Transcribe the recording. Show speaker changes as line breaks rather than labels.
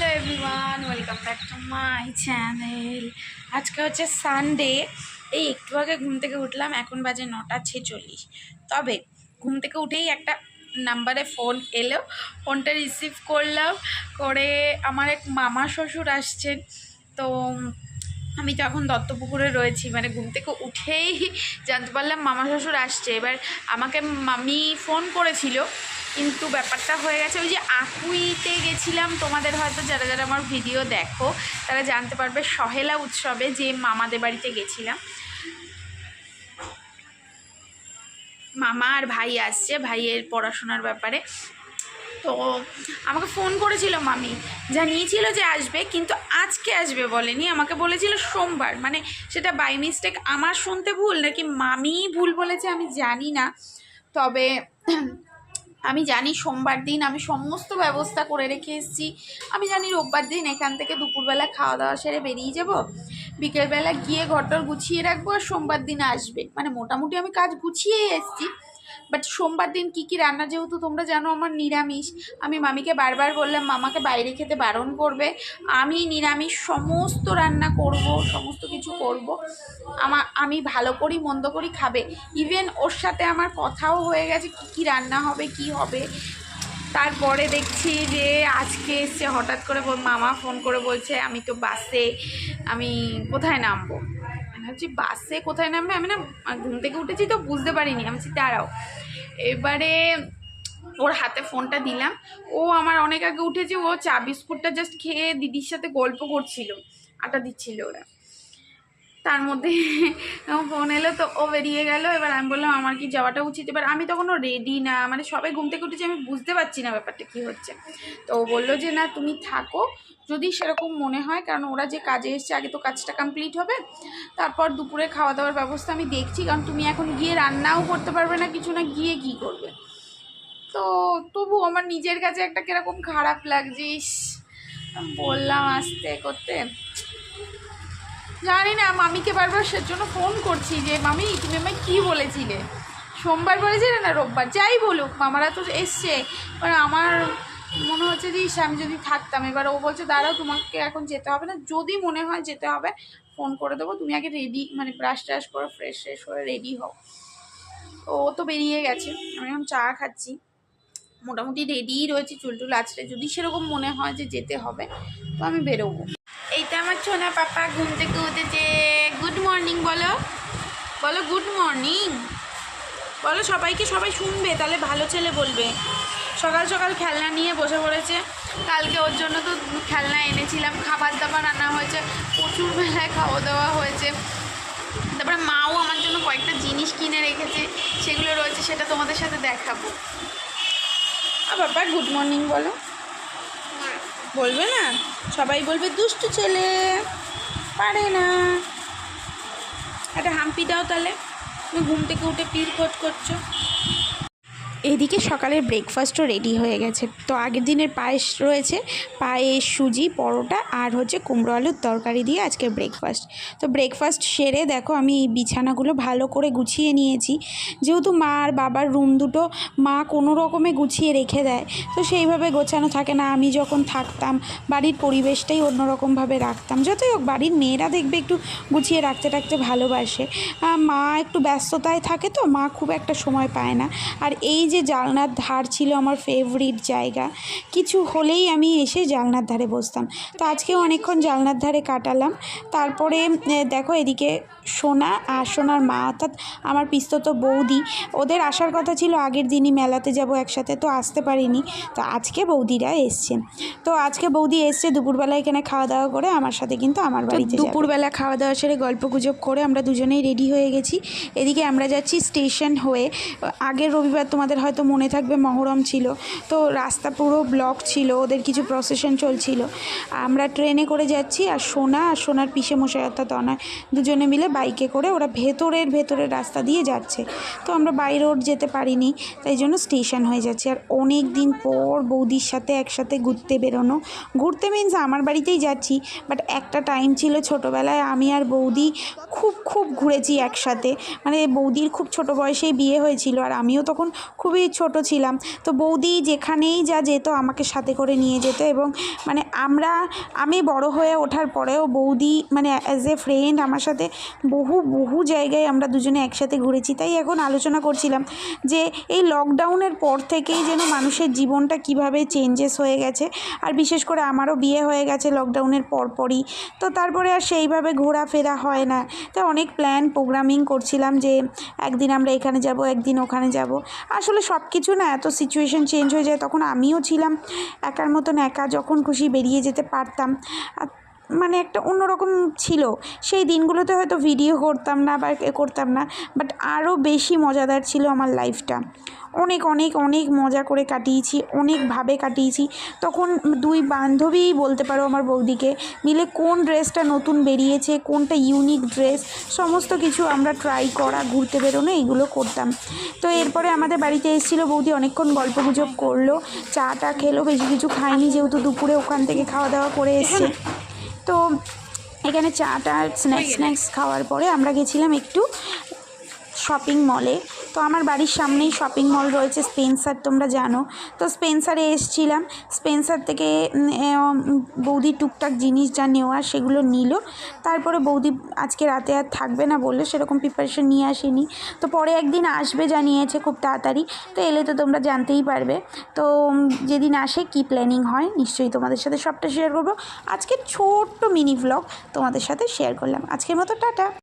Hello everyone, welcome back to my channel. আজকে হচ্ছে Sunday এই একটু আগে ঘুম থেকে উঠলাম, এখন বাজে নটা ছেচল্লিশ। তবে ঘুম থেকে উঠেই একটা নাম্বারে ফোন এলো, ফোনটা রিসিভ করলাম, করে আমার এক মামা শ্বশুর আসছেন। তো আমি তো এখন দত্তপুকুরে রয়েছি মানে ঘুম থেকে উঠেই জানতে পারলাম মামা শ্বশুর আসছে। এবার আমাকে মামি ফোন করেছিল কিন্তু ব্যাপারটা হয়ে গেছে, ওই যে আকুইতে গেছিলাম, তোমাদের হয়তো যারা যারা আমার ভিডিও দেখো, তারা জানতে পারবে সহেলা উৎসবে যে মামাদের বাড়িতে গেছিলাম। মামা আর ভাই আসছে, ভাইয়ের পড়াশোনার ব্যাপারে। তো আমাকে ফোন করেছিল মামি, জানিয়েছিল যে আসবে, কিন্তু আজকে আসবে বলেনি, আমাকে বলেছিল সোমবার। মানে সেটা বাই মিস্টেক আমার শুনতে ভুল, নাকি মামি ভুল বলেছে আমি জানি না। তবে আমি জানি সোমবার দিন আমি সমস্ত ব্যবস্থা করে রেখে এসেছি। আমি জানি রোববার দিন এখান থেকে দুপুরবেলা খাওয়া দাওয়া সেরে বেরিয়ে যাব। বিকেলবেলা গিয়ে ঘরটর গুছিয়ে রাখব আর সোমবার দিন আসবে। মানে মোটামুটি আমি কাজ গুছিয়ে এসেছি। বাট সোমবার দিন কী কী রান্না যেহেতু তোমরা জানো আমার নিরামিষ। আমি মামিকে বারবার বললাম, মামাকে বাইরে খেতে বারণ করবে। আমি নিরামিষ সমস্ত রান্না করব, সমস্ত কিছু করব। আমার আমি ভালো করি, মন্দ করি খাবে। ইভেন ওর সাথে আমার কথাও হয়ে গেছে, কী কী রান্না হবে, কি হবে। তারপরে দেখছি যে আজকে এসছে, হঠাৎ করে মামা ফোন করে বলছে, আমি তো বাসে, আমি কোথায় নামবো? আমি ভাবছি বাসে কোথায় নামবে? আমি না ঘুম থেকে উঠেছি তো বুঝতে পারিনি। আমি বলছি, দাঁড়াও। এবারে ওর হাতে ফোনটা দিলাম। ও আমার অনেক আগে উঠেছে ও চা বিস্কুটটা জাস্ট খেয়ে দিদির সাথে গল্প করছিল। আটা দিচ্ছিল ওরা। তার মধ্যে ফোন এলো তো ও বেরিয়ে গেল। এবার আমি বললাম আমার কি যাওয়াটা উচিত? এবার আমি তখনও রেডি না মানে সবাই ঘুম থেকে উঠেছি আমি বুঝতে পারছি না ব্যাপারটা কী হচ্ছে। তো ও বলল যে না তুমি থাকো। যদি সেরকম মনে হয় কারণ ওরা যে কাজে এসছে আগে তো কাজটা কমপ্লিট হবে। তারপর দুপুরে খাওয়া দাওয়ার ব্যবস্থা আমি দেখছি কারণ তুমি এখন গিয়ে রান্নাও করতে পারবে না কিছু না গিয়ে কি করবে? তো তবু আমার নিজের কাছে একটা কীরকম খারাপ লাগছে ইস, বললাম আসতে করতে। জানি না, মামিকে বারবার সেজন্য ফোন করছি যে, মামি, তুমি আমায় কী বলেছিলে? সোমবার বলেছিলে না রোববার? যাই বলুক, মামারা তো এসছে। এবার আমার মনে হচ্ছে যে আমি যদি থাকতাম, এবার ও বলছে, দাঁড়াও, তোমাকে এখন যেতে হবে না। যদি মনে হয় যেতে হবে ফোন করে দেবো। তুমি আগে রেডি মানে ব্রাশ ট্রাশ করে ফ্রেশ ফ্রেশ করে রেডি হও। ও তো বেরিয়ে গেছে। আমি এখন চা খাচ্ছি। মোটামুটি রেডিই রয়েছে চুল টুল আছড়ে। যদি সেরকম মনে হয় যে যেতে হবে, তো আমি বেরোবো। আমার ছোনা পাপা ঘুম থেকে উঠেছে। গুড মর্নিং বলো। বলো গুড মর্নিং বলো সবাইকে সবাই শুনবে, তাহলে ভালো ছেলে বলবে। সকাল সকাল খেলনা নিয়ে বসে পড়েছে। কালকে ওর জন্য তো খেলনা এনেছিলাম, খাবার দাবার আনা হয়েছে, প্রচুর বেলায় খাওয়া দাওয়া হয়েছে। তারপরে মাও আমার জন্য কয়েকটা জিনিস কিনে রেখেছে, সেগুলো রয়েছে, সেটা তোমাদের সাথে দেখাবো। আর বাবা গুড মর্নিং বলো। বলবে না? সবাই বলবে, দুষ্টু ছেলে, পারে না। একটা হাম্পি দাও তাহলে। তুমি ঘুম থেকে উঠে পীর খোঁজ করছ। এদিকে সকালের ব্রেকফাস্টও রেডি হয়ে গেছে। তো আগের দিনের পায়েস রয়েছে, পায়েস, সুজি, পরোটা আর হচ্ছে কুমড়ো আলুর তরকারি দিয়ে আজকে ব্রেকফাস্ট তো ব্রেকফাস্ট সেরে দেখো আমি এই বিছানাগুলো ভালো করে গুছিয়ে নিয়েছি। যেহেতু মা আর বাবার রুম দুটো, মা কোনো রকমে গুছিয়ে রেখে দেয়। তো সেইভাবে গোছানো থাকে না। আমি যখন থাকতাম, বাড়ির পরিবেশটাই অন্যরকমভাবে রাখতাম। যতই হোক, বাড়ির মেয়েরা দেখবে একটু গুছিয়ে রাখতে রাখতে ভালোবাসে। মা একটু ব্যস্ততায় থাকে তো, মা খুব একটা সময় পায় না। আর এই যে জালনার ধার ছিল আমার ফেভারিট জায়গা কিছু হলেই আমি এসে জালনার ধারে বসতাম। তো আজকেও অনেকক্ষণ জালনার ধারে কাটালাম। তারপরে দেখো এদিকে সোনা আর সোনার মা অর্থাৎ আমার পিস্তত বৌদি ওদের আসার কথা ছিল আগের দিনই মেলাতে যাব একসাথে তো আসতে পারিনি। তো আজকে বৌদিরা এসছে। তো আজকে বৌদি এসছে দুপুরবেলা এখানে খাওয়া দাওয়া করে আমার সাথে কিন্তু আমার বাড়িতে দুপুরবেলা খাওয়া দাওয়া সেরে গল্প গুজব করে আমরা দুজনেই রেডি হয়ে গেছি। এদিকে আমরা যাচ্ছি স্টেশন হয়ে। আগের রবিবার তোমাদের হয়তো মনে থাকবে মহরম ছিল। তো রাস্তা পুরো ব্লক ছিল, ওদের কিছু প্রসেশন চলছিল। আমরা ট্রেনে করে যাচ্ছি আর সোনা আর সোনার পিসে মশাই অর্থাৎ অনয় দুজনে মিলে বাইকে করে ওরা ভেতরের ভেতরের রাস্তা দিয়ে যাচ্ছে। তো আমরা বাই রোড যেতে পারিনি, তাই জন্য স্টেশন হয়ে যাচ্ছে। আর অনেক দিন পর বৌদির সাথে একসাথে ঘুরতে বেরোনো। ঘুরতে মিন্স আমার বাড়িতেই যাচ্ছি বাট একটা টাইম ছিল ছোটোবেলায় আমি আর বৌদি খুব খুব ঘুরেছি একসাথে। মানে বৌদির খুব ছোট বয়সেই বিয়ে হয়েছিল, আর আমিও তখন খুব খুবই ছোট ছিলাম। তো বৌদি যেখানেই যা যেত আমাকে সাথে করে নিয়ে যেত এবং মানে আমরা, আমি বড় হয়ে ওঠার পরেও বৌদি মানে অ্যাজ এ ফ্রেন্ড আমার সাথে বহু বহু জায়গায় আমরা দুজনে একসাথে ঘুরেছি। তাই এখন আলোচনা করছিলাম যে এই লকডাউনের পর থেকেই যেন মানুষের জীবনটা কীভাবে চেঞ্জেস হয়ে গেছে। আর বিশেষ করে আমারও বিয়ে হয়ে গেছে লকডাউনের পরপরই। তো তারপরে আর সেইভাবে ঘোরাফেরা হয় না। তাই অনেক প্ল্যান প্রোগ্রামিং করছিলাম যে একদিন আমরা এখানে যাব, একদিন ওখানে যাব। আসলে সব কিছু না এত সিচুয়েশান চেঞ্জ হয়ে যায়, তখন আমিও ছিলাম একার মতন একা যখন খুশি বেরিয়ে যেতে পারতাম। মানে একটা অন্যরকম ছিল। সেই দিনগুলোতে হয়তো ভিডিও করতাম না বা করতাম না বাট আরও বেশি মজাদার ছিল আমার লাইফটা অনেক অনেক অনেক মজা করে কাটিয়েছি অনেকভাবে কাটিয়েছি। তখন দুই বান্ধবীই বলতে পারো আমার বৌদিকে মিলে কোন ড্রেসটা নতুন বেরিয়েছে, কোনটা ইউনিক ড্রেস সমস্ত কিছু আমরা ট্রাই করা, ঘুরতে বেরোনো এইগুলো করতাম। তো এরপরে আমাদের বাড়িতে এসেছিল বৌদি, অনেকক্ষণ গল্প গুজব করল চা টা খেলো, বেশি কিছু খায়নি যেহেতু দুপুরে ওখান থেকে খাওয়া দাওয়া করে এসছে। তো এখানে চাটা স্ন্যাক্স স্ন্যাক্স খাওয়ার পরে আমরা গেছিলাম একটু শপিং মলে তো আমার বাড়ির সামনেই শপিং মল রয়েছে স্পেন্সার তোমরা জানো। তো স্পেন্সারে এসছিলাম। স্পেন্সার থেকে বৌদি টুকটাক জিনিস যা নেওয়া সেগুলো নিল। তারপরে বৌদি আজকে রাতে আর থাকবে না বললে, সেরকম প্রিপারেশন নিয়ে আসেনি। তো পরে একদিন আসবে জানিয়েছে খুব তাড়াতাড়ি। তো এলে তো তোমরা জানতেই পারবে। তো যেদিন আসে কি প্ল্যানিং হয়, নিশ্চয়ই তোমাদের সাথে সবটা শেয়ার করব। আজকে ছোট্ট মিনি ভ্লগ তোমাদের সাথে শেয়ার করলাম। আজকের মতো টাটা।